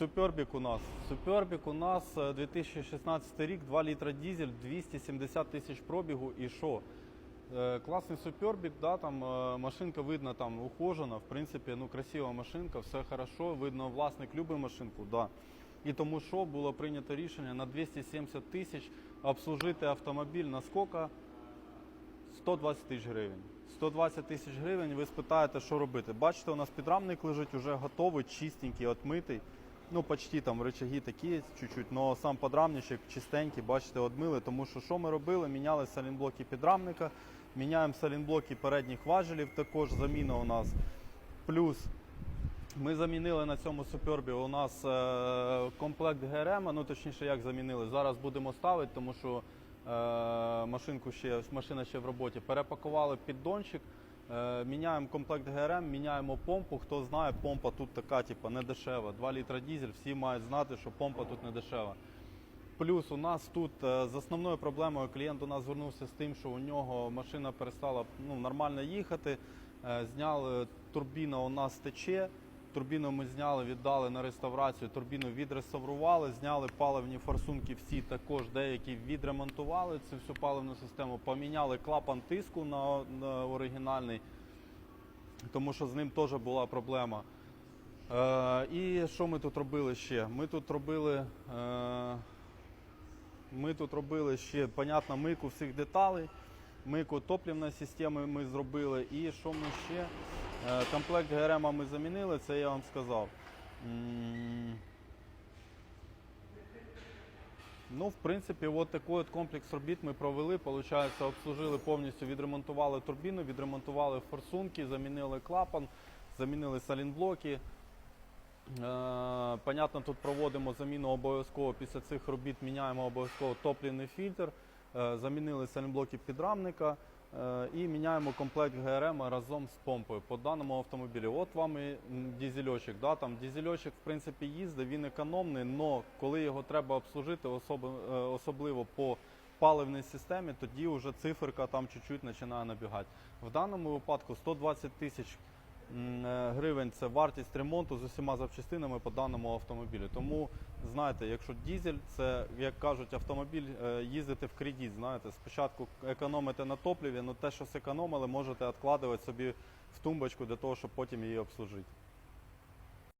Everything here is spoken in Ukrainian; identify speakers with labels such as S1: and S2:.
S1: Супербік у нас. Супербік у нас е, 2016 рік, 2 літра дізель, 270 тисяч пробігу і що? Е, Класний супербік, да, там е, машинка видно там ухожена, в принципі, ну красива машинка, все хорошо, видно, власник любить машинку, да. І тому що було прийнято рішення на 270 тисяч обслужити автомобіль на скільки? 120 тисяч гривень. 120 тисяч гривень, ви спитаєте, що робити. Бачите, у нас підрамник лежить уже готовий, чистенький, отмитий. Ну, почти там рычаги такі чуть-чуть, але сам подрамничок чистенький, бачите, одмили. Тому що що ми робили? Міняли салінблоки підрамника, міняємо салінблоки передніх важелів, також заміна у нас. Плюс ми замінили на цьому супербі у нас е, комплект ГРМ, ну точніше, як замінили. Зараз будемо ставити, тому що е, машинку ще, машина ще в роботі. Перепакували піддончик, міняємо комплект ГРМ, міняємо помпу. Хто знає, помпа тут така, типу, не дешева. 2 літра дізель, всі мають знати, що помпа тут не дешева. Плюс у нас тут е, з основною проблемою клієнт у нас звернувся з тим, що у нього машина перестала ну, нормально їхати. Е, Зняли турбіна у нас тече. Турбіну ми зняли, віддали на реставрацію. Турбіну відреставрували, зняли паливні форсунки, всі також деякі відремонтували цю всю паливну систему. Поміняли клапан тиску на, на оригінальний, тому що з ним теж була проблема. Е, і що ми тут робили ще? Ми тут робили. Е, ми тут робили ще, понятно, мийку всіх деталей, мийку топлівної системи ми зробили. І що ми ще? Е, Комплект ГРМ ми замінили, це я вам сказав. Ну, в принципі, от такий от комплекс робіт ми провели. Получається, обслужили повністю, відремонтували турбіну, відремонтували форсунки, замінили клапан, замінили салінблоки. Е, Понятно, тут проводимо заміну обов'язково після цих робіт, міняємо обов'язково топлівний фільтр, е, замінили салінблоки підрамника і міняємо комплект ГРМ разом з помпою по даному автомобілі. От вам і дізельочок. Да? Там дізельочок в принципі їздить, він економний, але коли його треба обслужити, е, особливо по паливній системі, тоді вже циферка там чуть-чуть починає набігати. В даному випадку 120 тисяч е, гривень це вартість ремонту з усіма запчастинами по даному автомобілю. Тому знаєте, якщо дізель, це як кажуть, автомобіль е, їздити в кредит. Знаєте, спочатку економите на топливі, але те, що зекономили, можете відкладувати собі в тумбочку для того, щоб потім її обслужити.